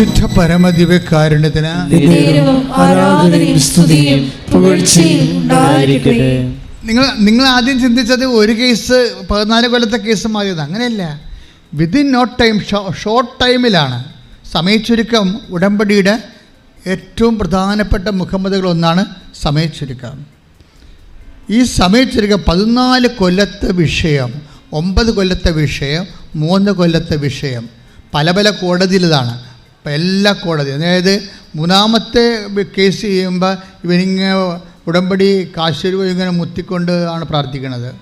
പരിശുദ്ധ സ്തുതിയും പുകഴ്ചയും ഉണ്ടായിരിക്കട്ടെ. നിങ്ങൾ നിങ്ങൾ ആദ്യം ചിന്തിച്ചത് ഒരു കേസ് പതിനാല് കൊല്ലത്തെ കേസ് മാറിയത് അങ്ങനെയല്ല. വിതിൻ നോട്ട് ടൈം ഷോർട്ട് ടൈമിലാണ് സമയച്ചുരുക്കം ഉടമ്പടിയുടെ ഏറ്റവും പ്രധാനപ്പെട്ട മുഖമ്മതുകളൊന്നാണ് സമയച്ചുരുക്കം. ഈ സമയച്ചുരുക്കം പതിനാല് കൊല്ലത്തെ വിഷയം ഒമ്പത് കൊല്ലത്തെ വിഷയം മൂന്ന് കൊല്ലത്തെ വിഷയം പല പല കോടതിയിലതാണ്. ഇപ്പം എല്ലാ കോടതി അതായത് മൂന്നാമത്തെ കേസ് ചെയ്യുമ്പോൾ ഇവനിങ്ങനെ ഉടമ്പടി കാശ്ശേരി ഇങ്ങനെ മുത്തിക്കൊണ്ട് ആണ് പ്രാർത്ഥിക്കുന്നത്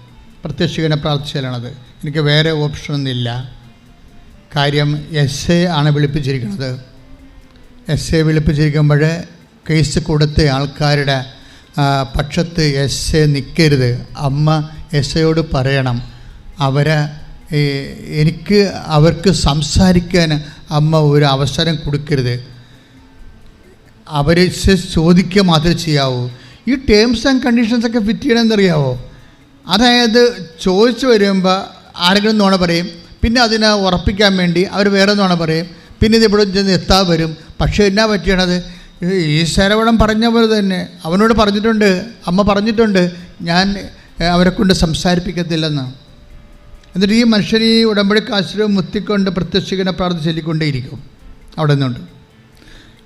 പ്രത്യക്ഷികനെ പ്രാർത്ഥിച്ചാലാണത് എനിക്ക് വേറെ ഓപ്ഷനൊന്നുമില്ല കാര്യം എസ് എ ആണ് വിളിപ്പിച്ചിരിക്കുന്നത് എസ് എ വിളിപ്പിച്ചിരിക്കുമ്പോൾ കേസ് കൊടുത്ത ആൾക്കാരുടെ പക്ഷത്ത് എസ് എ നിൽക്കരുത് അമ്മ എസ് എയോട് പറയണം. അവരെ എനിക്ക് അവർക്ക് സംസാരിക്കാൻ അമ്മ ഒരു അവസരം കൊടുക്കരുത്. അവരെ ചോദിക്കുക മാത്രമേ ചെയ്യാവൂ. ഈ ടേംസ് ആൻഡ് കണ്ടീഷൻസൊക്കെ ഫിറ്റ് ചെയ്യണമെന്നറിയാവോ അതായത് ചോദിച്ചു വരുമ്പോൾ ആരെങ്കിലും നുണ പറയും. പിന്നെ അതിനെ ഉറപ്പിക്കാൻ വേണ്ടി അവർ വേറെ നുണ പറയും. പിന്നെ ഇത് ഇവിടെ ചെന്ന് എത്താൻ വരും. പക്ഷേ എന്നാ പറ്റണത് ഈ ശരവണം പറഞ്ഞ പോലെ തന്നെ അവനോട് പറഞ്ഞിട്ടുണ്ട്. അമ്മ പറഞ്ഞിട്ടുണ്ട്. ഞാൻ അവരെ കൊണ്ട് സംസാരിപ്പിക്കത്തില്ലെന്ന്. എന്നിട്ട് ഈ മനുഷ്യർ ഈ ഉടമ്പടി കാശ്രം മുത്തിക്കൊണ്ട് പ്രത്യക്ഷിക്കുന്ന പ്രാർത്ഥന ചൊല്ലിക്കൊണ്ടേയിരിക്കും. അവിടെ നിന്നുണ്ട്.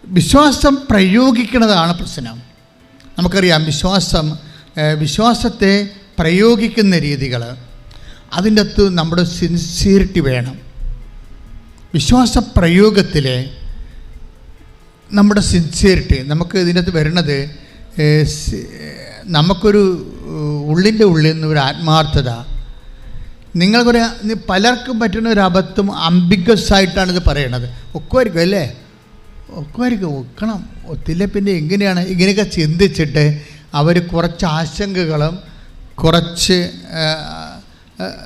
വിശ്വാസം പ്രയോഗിക്കുന്നതാണ് പ്രശ്നം. നമുക്കറിയാം വിശ്വാസം വിശ്വാസത്തെ പ്രയോഗിക്കുന്ന രീതികൾ അതിന്റെ അകത്ത് നമ്മുടെ സിൻസിയറിറ്റി വേണം. വിശ്വാസ പ്രയോഗത്തിലെ നമ്മുടെ സിൻസിയറിറ്റി നമുക്ക് ഇതിനകത്ത് വരുന്നത് നമുക്കൊരു ഉള്ളിന്റെ ഉള്ളിൽ നിന്ന് ഒരു ആത്മാർത്ഥത നിങ്ങൾക്കൊരു പലർക്കും പറ്റുന്ന ഒരു അബദ്ധം അംബിഗസ് ആയിട്ടാണ് ഇത് പറയണത്. ഒക്കുമായിരിക്കും അല്ലേ? ഒക്കുമായിരിക്കും ഒക്കണം. ഒത്തില്ല പിന്നെ എങ്ങനെയാണ് ഇങ്ങനെയൊക്കെ ചിന്തിച്ചിട്ട് അവർ കുറച്ച് ആശങ്കകളും കുറച്ച്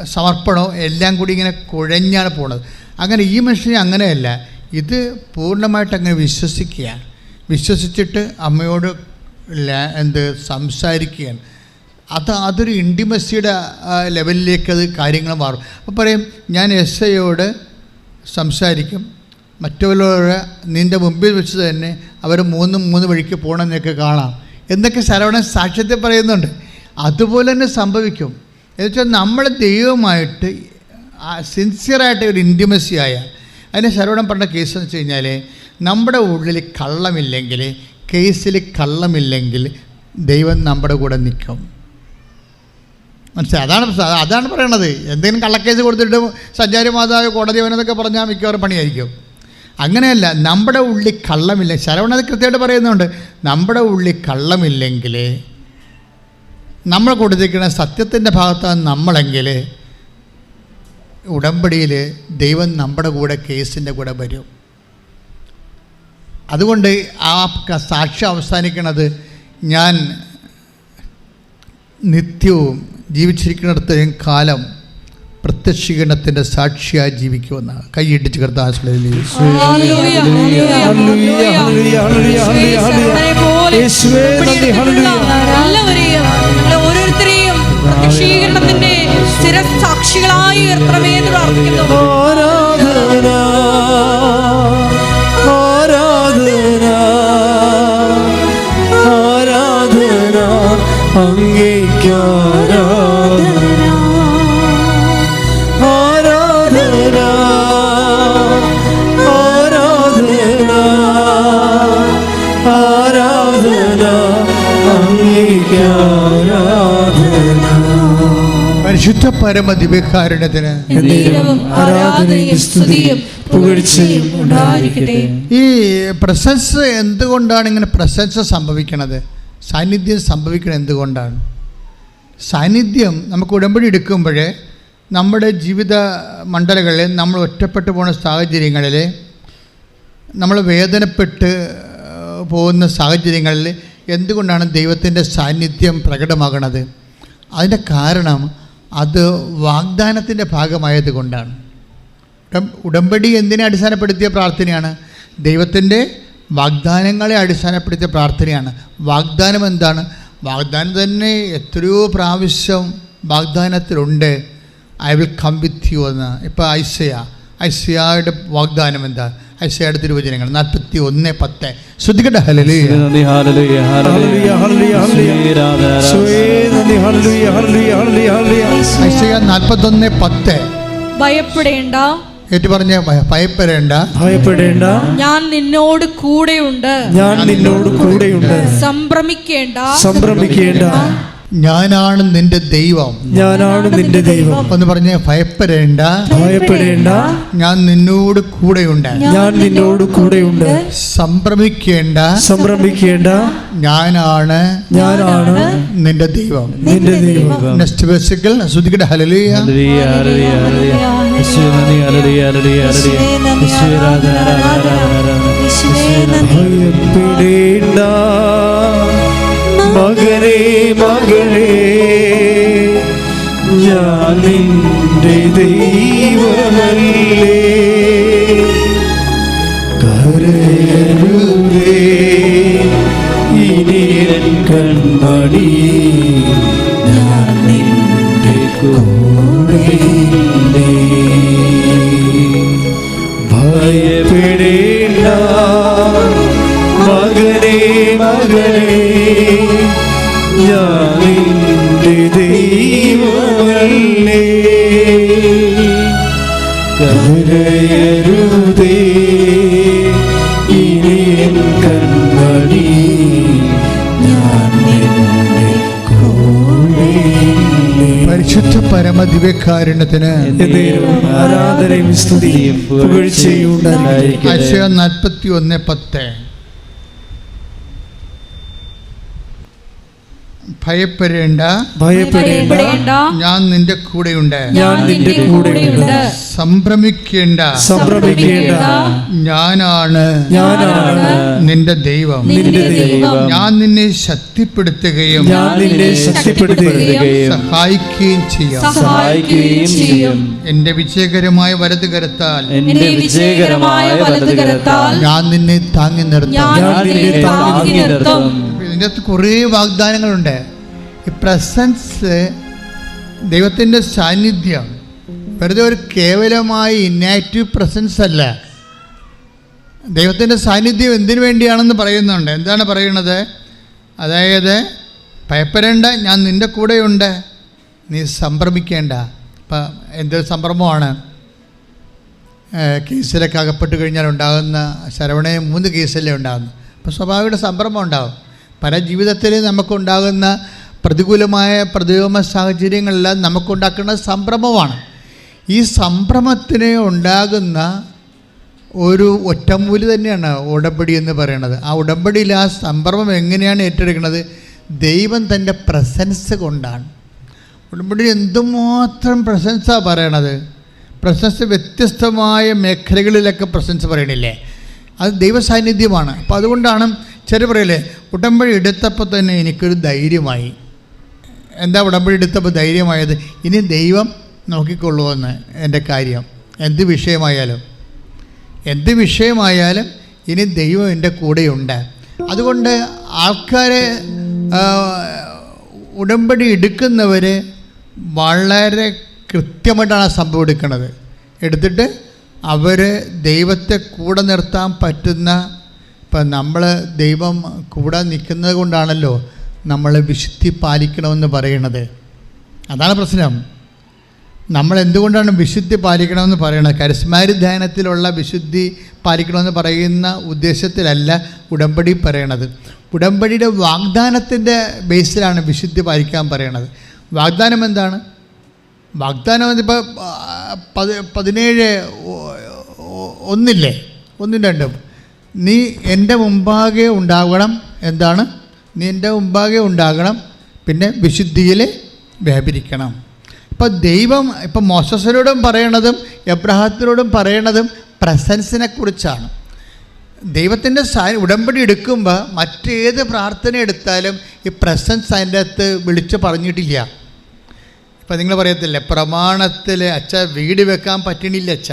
സമർപ്പണവും എല്ലാം കൂടി ഇങ്ങനെ കുഴഞ്ഞാണ് പോണത്. അങ്ങനെ ഈ മനുഷ്യൻ അങ്ങനെയല്ല. ഇത് പൂർണമായിട്ട് അങ്ങനെ വിശ്വസിക്കുകയാണ്. വിശ്വസിച്ചിട്ട് അമ്മയോട് എന്ത് സംസാരിക്കുകയാണ്. അത് അതൊരു ഇന്റിമസിയുടെ ലെവലിലേക്ക് അത് കാര്യങ്ങൾ മാറും. അപ്പോൾ പറയും ഞാൻ എസ് ഐയോട് സംസാരിക്കും. മറ്റുള്ളവരെ നിന്റെ മുമ്പിൽ വെച്ച് തന്നെ അവർ മൂന്ന് മൂന്ന് വഴിക്ക് പോകണമെന്നൊക്കെ കാണാം. എന്നൊക്കെ ശരവണൻ സാക്ഷ്യത്തെ പറയുന്നുണ്ട്. അതുപോലെ തന്നെ സംഭവിക്കും. എന്നുവെച്ചാൽ നമ്മൾ ദൈവമായിട്ട് സിൻസിയറായിട്ട് ഒരു ഇന്റിമസി ആയ അതിന് ശരവണൻ പറഞ്ഞ കേസ് എന്ന് വെച്ച് കഴിഞ്ഞാൽ നമ്മുടെ ഉള്ളിൽ കള്ളമില്ലെങ്കിൽ കേസിൽ കള്ളമില്ലെങ്കിൽ ദൈവം നമ്മുടെ കൂടെ നിൽക്കും. മനസ്സിലായി. അതാണ് അതാണ് പറയണത്. എന്തെങ്കിലും കള്ളക്കേസ് കൊടുത്തിട്ട് സഞ്ചാരി മാതാവ് കോടതി അവനെന്നൊക്കെ പറഞ്ഞാൽ മിക്കവാറും പണിയായിരിക്കും. അങ്ങനെയല്ല നമ്മുടെ ഉള്ളിൽ കള്ളമില്ല. ശരവണത് കൃത്യമായിട്ട് പറയുന്നുണ്ട്. നമ്മുടെ ഉള്ളിൽ കള്ളമില്ലെങ്കിൽ നമ്മൾ കൊടുത്തിരിക്കുന്ന സത്യത്തിന്റെ ഭാഗത്താണ് നമ്മളെങ്കിൽ ഉടമ്പടിയിൽ ദൈവം നമ്മുടെ കൂടെ കേസിന്റെ കൂടെ വരും. അതുകൊണ്ട് ആ സാക്ഷി സാക്ഷ്യം അവസാനിക്കണത് ഞാൻ നിത്യവും ജീവിച്ചിരിക്കുന്നിടത്തോളം കാലം പ്രത്യക്ഷീകരണത്തിന്റെ സാക്ഷിയായി ജീവിക്കുമെന്ന് കൈയിട്ടിച്ച് ഹല്ലേലൂയ, ഹല്ലേലൂയ, ഹല്ലേലൂയ, ഹല്ലേലൂയ, പരിശുദ്ധ പരമ ദിവ്യകാരണത്തിന് ഈ പ്രസൻസ് എന്തുകൊണ്ടാണ് ഇങ്ങനെ പ്രസൻസ് സംഭവിക്കണത്? സാന്നിധ്യം സംഭവിക്കണത് എന്തുകൊണ്ടാണ്? സാന്നിധ്യം നമുക്ക് ഉടമ്പടി എടുക്കുമ്പോൾ നമ്മുടെ ജീവിത മണ്ഡലങ്ങളിൽ നമ്മൾ ഒറ്റപ്പെട്ടു പോകുന്ന സാഹചര്യങ്ങളിൽ നമ്മൾ വേദനപ്പെട്ട് പോകുന്ന സാഹചര്യങ്ങളിൽ എന്തുകൊണ്ടാണ് ദൈവത്തിന്റെ സാന്നിധ്യം പ്രകടമാകുന്നത്? അതിന്റെ കാരണം അത് വാഗ്ദാനത്തിന്റെ ഭാഗമായത് കൊണ്ടാണ്. ഉടം- ഉടമ്പടി എന്തിനെ അടിസ്ഥാനപ്പെടുത്തിയ പ്രാർത്ഥനയാണ്? ദൈവത്തിന്റെ വാഗ്ദാനങ്ങളെ അടിസ്ഥാനപ്പെടുത്തിയ പ്രാർത്ഥനയാണ്. വാഗ്ദാനം എന്താണ്? വാഗ്ദാനം തന്നെ എത്രയോ പ്രാവശ്യം വാഗ്ദാനത്തിലുണ്ട് I will come with you എന്ന്. ഇപ്പോൾ ഐസയ. ഐസയായുടെ വാഗ്ദാനം എന്താ? ഐസയുടെ തിരുവചനങ്ങൾ നാൽപ്പത്തി ഒന്ന് പത്ത്. ശ്രദ്ധിക്കട്ടെ? ഹലലേ. ഐശയ നാൽപ്പത്തൊന്ന് പത്ത്. ഭയപ്പെടേണ്ട. ഏറ്റു പറഞ്ഞ ഭയപ്പെടേണ്ട. ഭയപ്പെടേണ്ട. ഞാൻ നിന്നോട് കൂടെയുണ്ട്. ഞാൻ നിന്നോട് കൂടെയുണ്ട്. സംഭ്രമിക്കേണ്ട. സംഭ്രമിക്കേണ്ട. ഞാനാണ് നിന്റെ ദൈവം. ഞാനാണ് നിന്റെ ദൈവം. എന്ന് പറഞ്ഞ് ഭയപ്പെടേണ്ട. ഭയപ്പെടേണ്ട. ഞാൻ നിന്നോട് കൂടെയുണ്ട്. ഞാൻ നിന്നോട് കൂടെയുണ്ട്. സംഭ്രമിക്കേണ്ട. സംഭ്രമിക്കേണ്ട. ഞാനാണ് ഞാനാണ് നിന്റെ ദൈവം. നിന്റെ ദൈവം. നെക്സ്റ്റ് ബേസിക്കൽ ശ്രദ്ധിക്കട്ടെ. ഹലലിയ ഭയപ്പെടേണ്ട. മകനെ മകളെ ഞാൻ നിന്റെ ദൈവമല്ലേ. കരയരുതേ ഇനി എൻ കൺമണി മകളെ ഞാൻ നിന്റെ ദൈവമല്ലേ? കരയരുതേ ഇനി എൻ നിന്റെ പരിശുദ്ധ പരമദിവ്യകാരുണ്യത്തിന് എന്നേരും ആരാധനയും സ്തുതിയും പുകഴ്ചയും. ആശയ നാൽപ്പത്തി ഒന്ന് പത്ത്. ഭയപ്പെടേണ്ട. ഭയപ്പെടേണ്ട. ഞാൻ നിന്റെ കൂടെയുണ്ട്. ഞാൻ നിന്റെ കൂടെയുണ്ട്. സംഭ്രമിക്കേണ്ട. സംഭ്രമിക്കേണ്ട. ഞാനാണ് ഞാനാണ് നിന്റെ ദൈവം. നിന്റെ ദൈവം. ഞാൻ നിന്നെ ശക്തിപ്പെടുത്തുകയും ഞാൻ നിന്നെ ശക്തിപ്പെടുത്തുകയും സഹായിക്കുകയും ചെയ്യും. സഹായിക്കുകയും ചെയ്യും. എന്റെ വിജയകരമായ വലത് കരത്താൽ. എന്റെ വിജയകരമായ വലതുകരത്താൽ ഞാൻ നിന്നെ താങ്ങി നിർത്തും. ഞാൻ നിന്നെ താങ്ങി നിർത്തും. ഇതിന്റെ അകത്ത് കുറേ വാഗ്ദാനങ്ങളുണ്ട്. ഈ പ്രസൻസ് ദൈവത്തിന്റെ സാന്നിധ്യം വെറുതെ ഒരു കേവലമായ ഇന്നാക്റ്റീവ് പ്രസൻസ് അല്ല. ദൈവത്തിന്റെ സാന്നിധ്യം എന്തിനു വേണ്ടിയാണെന്ന് പറയുന്നുണ്ട്. എന്താണ് പറയുന്നത്? അതായത് ഭയപ്പെടേണ്ട ഞാൻ നിന്റെ കൂടെയുണ്ട്. നീ സംഭ്രമിക്കേണ്ട. ഇപ്പം എന്തൊരു സംഭ്രമമാണ്. കേസിലൊക്കെ അകപ്പെട്ട് കഴിഞ്ഞാൽ ഉണ്ടാകുന്ന ശരവണയും മൂന്ന് കേസല്ലേ ഉണ്ടാകുന്നു അപ്പോൾ സ്വാഭാവിക സംഭ്രമം ഉണ്ടാകും പല ജീവിതത്തിൽ നമുക്കുണ്ടാകുന്ന പ്രതികൂലമായ പ്രതികൂല സാഹചര്യങ്ങളെല്ലാം നമുക്കുണ്ടാക്കുന്ന സംഭ്രമമാണ്. ഈ സംഭ്രമത്തിന് ഉണ്ടാകുന്ന ഒരു ഒറ്റമൂലി തന്നെയാണ് ഉടമ്പടി എന്ന് പറയുന്നത് ആ ഉടമ്പടിയിൽ ആ സംഭ്രമം എങ്ങനെയാണ് ഏറ്റെടുക്കുന്നത്? ദൈവം തന്റെ പ്രസൻസ് കൊണ്ടാണ്. ഉടമ്പടി എന്തുമാത്രം പ്രസൻസാണ് പറയണത്? പ്രസൻസ് വ്യത്യസ്തമായ മേഖലകളിലൊക്കെ പ്രസൻസ് പറയണില്ലേ? അത് ദൈവസാന്നിധ്യമാണ്. അപ്പോൾ അതുകൊണ്ടാണ് ചില പറയല്ലേ ഉടമ്പടി എടുത്തപ്പോൾ തന്നെ എനിക്കൊരു ധൈര്യമായി. എന്താ ഉടമ്പടി എടുത്തപ്പോൾ ധൈര്യമായത്? ഇനി ദൈവം നോക്കിക്കൊള്ളുമെന്ന് എന്റെ കാര്യം. എന്ത് വിഷയമായാലും. എന്ത് വിഷയമായാലും ഇനി ദൈവം എന്റെ കൂടെയുണ്ട്. അതുകൊണ്ട് ആൾക്കാരെ ഉടമ്പടി എടുക്കുന്നവർ വളരെ കൃത്യമായിട്ടാണ് സംഭവം എടുക്കുന്നത് എടുത്തിട്ട് അവർ ദൈവത്തെ കൂടെ നിർത്താൻ പറ്റുന്ന ഇപ്പം നമ്മൾ ദൈവം കൂടെ നിൽക്കുന്നത് കൊണ്ടാണല്ലോ നമ്മൾ വിശുദ്ധി പാലിക്കണമെന്ന് പറയണത് അതാണ് പ്രശ്നം. നമ്മൾ എന്തുകൊണ്ടാണ് വിശുദ്ധി പാലിക്കണമെന്ന് പറയുന്നത്? കരിസ്മാരി ധ്യാനത്തിലുള്ള വിശുദ്ധി പാലിക്കണമെന്ന് പറയുന്ന ഉദ്ദേശത്തിലല്ല ഉടമ്പടി പറയണത്. ഉടമ്പടിയുടെ വാഗ്ദാനത്തിന്റെ ബേസിലാണ് വിശുദ്ധി പാലിക്കാൻ പറയണത്. വാഗ്ദാനം എന്താണ്? വാഗ്ദാനം എന്നിപ്പോൾ പതിനേഴ് ഒന്നില്ലേ? ഒന്നും രണ്ടും. നീ എന്റെ മുമ്പാകെ ഉണ്ടാകണം. എന്താണ്? നീ എന്റെ മുമ്പാകെ ഉണ്ടാകണം. പിന്നെ വിശുദ്ധിയിൽ വ്യാപരിക്കണം. ഇപ്പം ദൈവം ഇപ്പം മോസസിനോടും പറയണതും എബ്രഹത്തിനോടും പറയണതും പ്രസൻസിനെ കുറിച്ചാണ്. ദൈവത്തിന്റെ സാ ഉടമ്പടി എടുക്കുമ്പോൾ മറ്റേത് പ്രാർത്ഥന എടുത്താലും ഈ പ്രസൻസ് അതിന്റെ അകത്ത് വിളിച്ച് പറഞ്ഞിട്ടില്ല. ഇപ്പം നിങ്ങൾ പറയത്തില്ലേ പ്രമാണത്തിൽ അച്ഛ വീട് വെക്കാൻ പറ്റണില്ല അച്ഛ.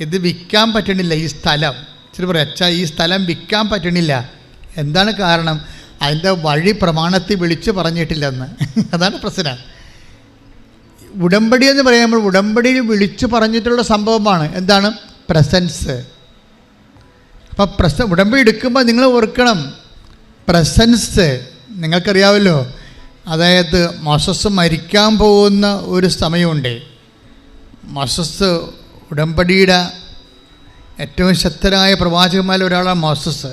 ഇത് വിൽക്കാൻ പറ്റണില്ല ഈ സ്ഥലം. ശരി പറയാം അച്ഛ ഈ സ്ഥലം വിൽക്കാൻ പറ്റണില്ല. എന്താണ് കാരണം? അതിന്റെ വഴി പ്രമാണത്തിൽ വിളിച്ച് പറഞ്ഞിട്ടില്ലെന്ന്. അതാണ് പ്രശ്നം. ഉടമ്പടി എന്ന് പറയുമ്പോൾ ഉടമ്പടിയിൽ വിളിച്ചു പറഞ്ഞിട്ടുള്ള സംഭവമാണ്. എന്താണ്? പ്രസൻസ് അപ്പം പ്രസ ഉടമ്പടി എടുക്കുമ്പോൾ നിങ്ങൾ ഓർക്കണം. പ്രസൻസ് നിങ്ങൾക്കറിയാമല്ലോ അതായത് മൊസസ് മരിക്കാൻ പോകുന്ന ഒരു സമയമുണ്ട്. മൊസസ് ഉടമ്പടിയുടെ ഏറ്റവും ശക്തരായ പ്രവാചകന്മാരിൽ ഒരാളാണ് മോസസ്.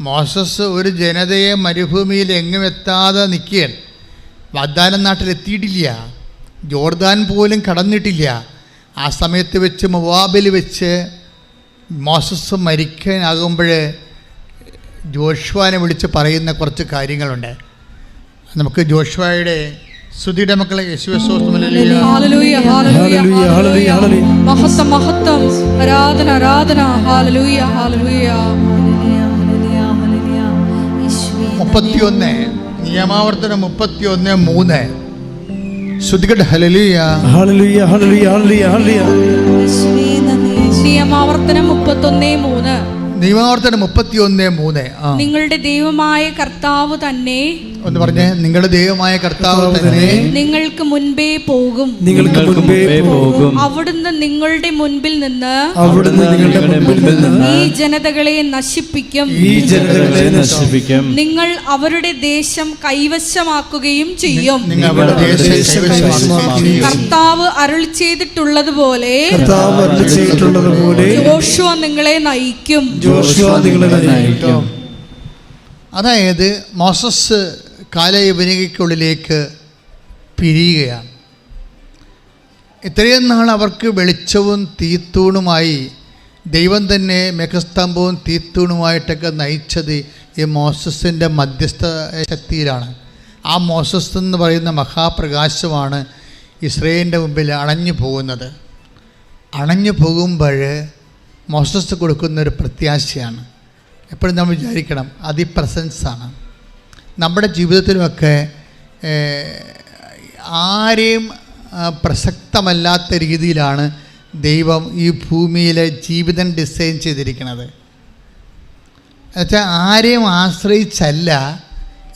മോസസ് ഒരു ജനതയെ മരുഭൂമിയിൽ എങ്ങും എത്താതെ നിൽക്കുകയാണ്. വാഗ്ദാനം നാട്ടിലെത്തിയിട്ടില്ല ജോർദാൻ പോലും കടന്നിട്ടില്ല. ആ സമയത്ത് വെച്ച് മൊവാബിൽ വെച്ച് മോസസ് മരിക്കാനാകുമ്പോൾ ജോഷ്വാനെ വിളിച്ച് പറയുന്ന കുറച്ച് കാര്യങ്ങളുണ്ട്. നമുക്ക് ജോഷ്വായുടെ സ്തുതിയുടെ മക്കളെ. മഹത്വം മഹത്വം. ആരാധന ആരാധന. ഹാലലൂയ ഹാലലൂയ മുപ്പത്തിയൊന്ന് നിയമാവർത്തനം മുപ്പത്തിയൊന്ന് മൂന്ന്. ഹലലിയ. നിയമാവർത്തനം മുപ്പത്തൊന്നേ മൂന്ന്. നിയമാവർത്തനം മുപ്പത്തിയൊന്ന് മൂന്ന്. ആ. നിങ്ങളുടെ ദൈവമായ കർത്താവ് തന്നെ ഒന്ന് പറഞ്ഞേ നിങ്ങളുടെ ദൈവമായ കർത്താവ് തന്നെ നിങ്ങൾക്ക് മുൻപേ പോകും. നിങ്ങൾക്ക് മുൻപേ പോകും. അവിടുന്ന് നിങ്ങളുടെ മുൻപിൽ നിന്ന് അവിടുന്ന് നിങ്ങളുടെ മുൻപിൽ നിന്ന് ഈ ജനതകളെ നശിപ്പിക്കും. ഈ ജനതകളെ നശിപ്പിക്കും. നിങ്ങൾ അവരുടെ ദേശം കൈവശമാക്കുകയും ചെയ്യും. നിങ്ങൾ അവരുടെ ദേശം കൈവശമാക്കുകയും കർത്താവ് അരുൾ ചെയ്തിട്ടുള്ളതുപോലെ കർത്താവ് അരുൾ ചെയ്തിട്ടുള്ളതുപോലെ ജോഷുവ നിങ്ങളെ നയിക്കും. ജോഷുവ നിങ്ങളെ നയിക്കും. അതായത് മോസസ് കാലയവനികയ്ക്കുള്ളിലേക്ക് പിരിയുകയാണ്. ഇത്രയും നാൾ അവർക്ക് വെളിച്ചവും തീത്തൂണുമായി ദൈവം തന്നെ മെഘസ്തംഭവും തീത്തൂണുമായിട്ടൊക്കെ നയിച്ചത് ഈ മോസസിന്റെ മധ്യസ്ഥ ശക്തിയിലാണ്. ആ മോസസ് എന്ന് പറയുന്ന മഹാപ്രകാശമാണ് ഇസ്രയേലിന്റെ മുമ്പിൽ അണഞ്ഞു പോകുന്നത്. അണഞ്ഞു പോകുമ്പോൾ മോസസ് കൊടുക്കുന്നൊരു പ്രത്യാശയാണ്. എപ്പോഴും നമ്മൾ വിചാരിക്കണം അതി പ്രസൻസാണ് നമ്മുടെ ജീവിതത്തിലുമൊക്കെ ആരെയും പ്രസക്തമല്ലാത്ത രീതിയിലാണ് ദൈവം ഈ ഭൂമിയിലെ ജീവിതം ഡിസൈൻ ചെയ്തിരിക്കുന്നത്. എന്നുവെച്ചാൽ ആരെയും ആശ്രയിച്ചല്ല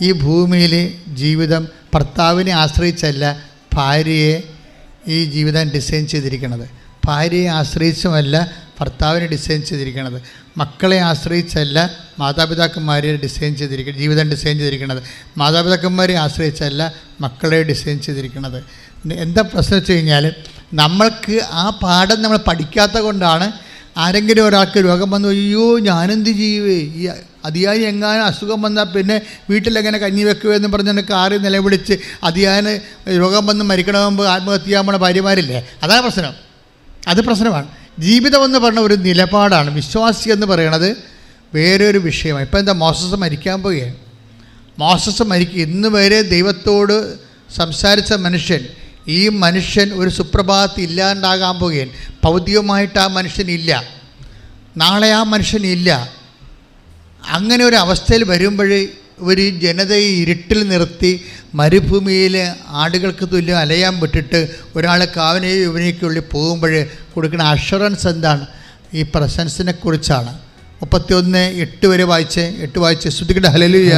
ഈ ഭൂമിയിൽ ജീവിതം ഭർത്താവിനെ ആശ്രയിച്ചല്ല ഭാര്യയെ ഈ ജീവിതം ഡിസൈൻ ചെയ്തിരിക്കുന്നത്. ഭാര്യയെ ആശ്രയിച്ചുമല്ല ഭർത്താവിനെ ഡിസൈൻ ചെയ്തിരിക്കുന്നത്. മക്കളെ ആശ്രയിച്ചല്ല മാതാപിതാക്കന്മാരെ ഡിസൈൻ ചെയ്തിരിക്കുന്നത് ജീവിതം ഡിസൈൻ ചെയ്തിരിക്കുന്നത്. മാതാപിതാക്കന്മാരെ ആശ്രയിച്ചല്ല മക്കളെ ഡിസൈൻ ചെയ്തിരിക്കുന്നത്. എന്താ പ്രശ്നം വെച്ച് കഴിഞ്ഞാൽ നമ്മൾക്ക് ആ പാഠം നമ്മൾ പഠിക്കാത്ത കൊണ്ടാണ് ആരെങ്കിലും ഒരാൾക്ക് രോഗം വന്നു അയ്യോ ഞാനെന്ത് ചെയ്യുവേ ഈ അതിയായി എങ്ങാനും അസുഖം വന്നാൽ പിന്നെ വീട്ടിലെങ്ങനെ കഞ്ഞി വെക്കുക എന്ന് പറഞ്ഞുകൊണ്ട് കാറി നിലവിളിച്ച് അതിയാന് രോഗം വന്ന് മരിക്കണമെന്ന് ആത്മഹത്യ പോണ ഭാര്യമാരില്ലേ? അതാണ് പ്രശ്നം. അത് പ്രശ്നമാണ്. ജീവിതം എന്ന് പറഞ്ഞ ഒരു നിലപാടാണ്. വിശ്വാസി എന്ന് പറയണത് വേറൊരു വിഷയമാണ്. ഇപ്പം എന്താ മോസസ് മരിക്കാൻ പോവുകയാണ് മോസസ് മരിക്കുക ഇന്ന് വരെ ദൈവത്തോട് സംസാരിച്ച മനുഷ്യൻ ഈ മനുഷ്യൻ ഒരു സുപ്രഭാതത്തിൽ ഇല്ലാണ്ടാകാൻ പോവുകയാണ് ഭൗതികമായിട്ട് ആ മനുഷ്യനില്ല നാളെ ആ മനുഷ്യനില്ല അങ്ങനെ ഒരു അവസ്ഥയിൽ വരുമ്പോൾ ഒരു ജനതയെ ഇരുട്ടിൽ നിർത്തി മരുഭൂമിയിൽ ആടുകൾക്ക് തുല്യം അലയാൻ വിട്ടിട്ട് ഒരാൾ കാവനെയോ ഇവനെയൊക്കെയുള്ളിൽ പോകുമ്പോൾ കൊടുക്കുന്ന അഷുറൻസ് എന്താണ്? ഈ പ്രസൻസിനെ കുറിച്ചാണ്. മുപ്പത്തി ഒന്ന് എട്ട് വരെ വായിച്ച്. എട്ട് വായിച്ച്. ശ്രുതികട ഹലലുയ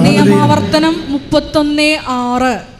നിയമാവർത്തനം മുപ്പത്തൊന്ന് ആറ്.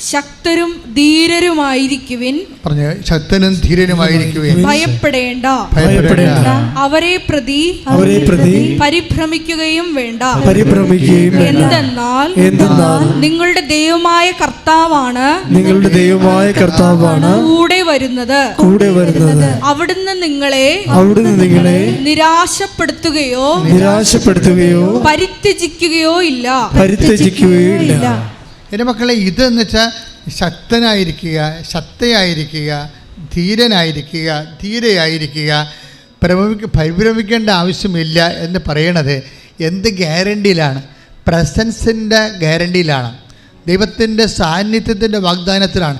ശക്തരും ധീരരുമായിരിക്കുവിൻ. പറഞ്ഞു ശക്തനും ധീരനുമായിരിക്കുവിൻ ഭയപ്പെടേണ്ട. ഭയപ്പെടേണ്ട. അവരെ പ്രതി അവരെ പ്രതി പരിഭ്രമിക്കുകയും വേണ്ട. പരിഭ്രമിക്കുകയും എന്തെന്നാൽ എന്തെന്നാൽ നിങ്ങളുടെ ദൈവമായ കർത്താവാണ് നിങ്ങളുടെ ദൈവമായ കർത്താവാണ് കൂടെ വരുന്നത്. കൂടെ വരുന്നത്. അവിടുന്ന് നിങ്ങളെ അവിടുന്ന് നിങ്ങളെ നിരാശപ്പെടുത്തുകയോ നിരാശപ്പെടുത്തുകയോ പരിത്യജിക്കുകയോ ഇല്ല. പരിത്യജിക്കുകയോ ഇല്ല. എന്റെ മക്കളെ ഇതെന്ന് വെച്ചാൽ ശക്തനായിരിക്കുക ശക്തയായിരിക്കുക ധീരനായിരിക്കുക ധീരയായിരിക്കുക. പ്രഭവിക്ക പരിഭ്രമിക്കേണ്ട ആവശ്യമില്ല എന്ന് പറയണത് എന്ത് ഗ്യാരണ്ടിയിലാണ്? പ്രസൻസിന്റെ ഗ്യാരണ്ടിയിലാണ്. ദൈവത്തിന്റെ സാന്നിധ്യത്തിന്റെ വാഗ്ദാനത്തിലാണ്.